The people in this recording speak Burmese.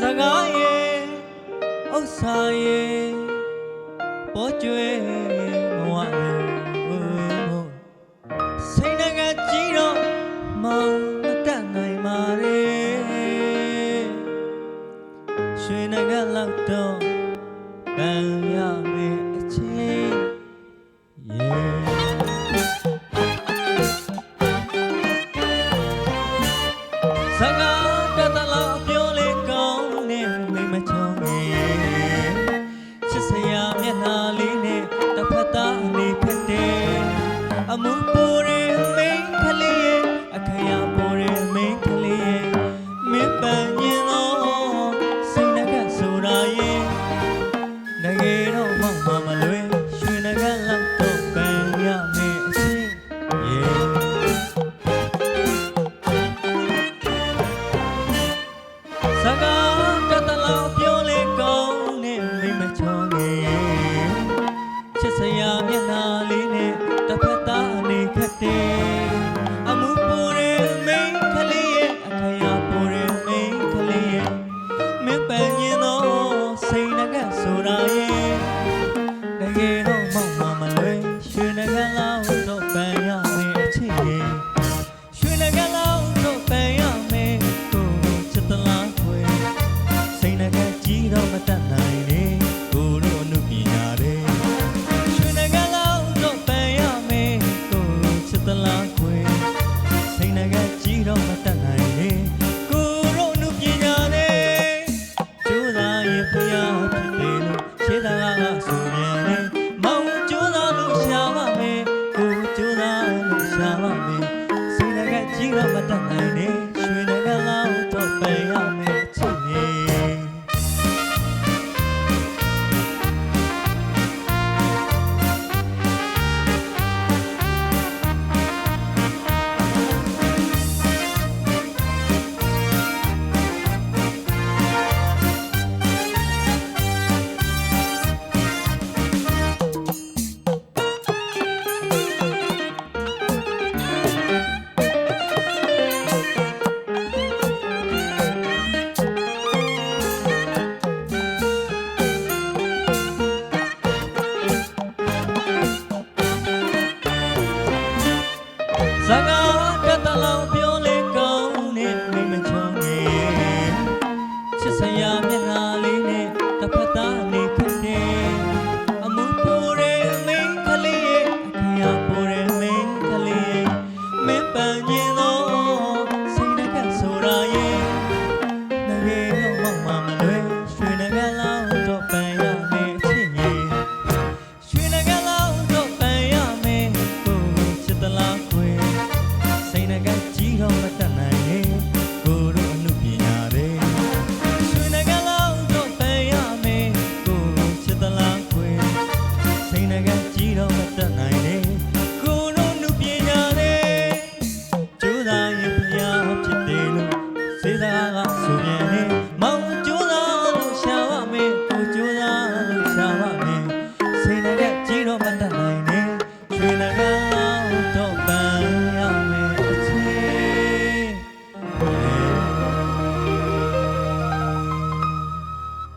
စကားရဲ့ဥစ္စာရဲ့ပေါ်ကျွဲမဝစိတ်ငါကြည့်တော့မောင်မတတ်နိုင်ပါလေရွှေငါလောက်တော့ဗန်ရ amor por ဖျားဖြစ်လေလို့ရှင်းတာကဆိုမြန်လေမောင်ကျိုးသားလို့ရှာပါမယ်ကိုကျိုးသားလို့ရှာပါမယ်စိတ်ကကြီးတော့မတတ်နိုင်နဲ့ 来个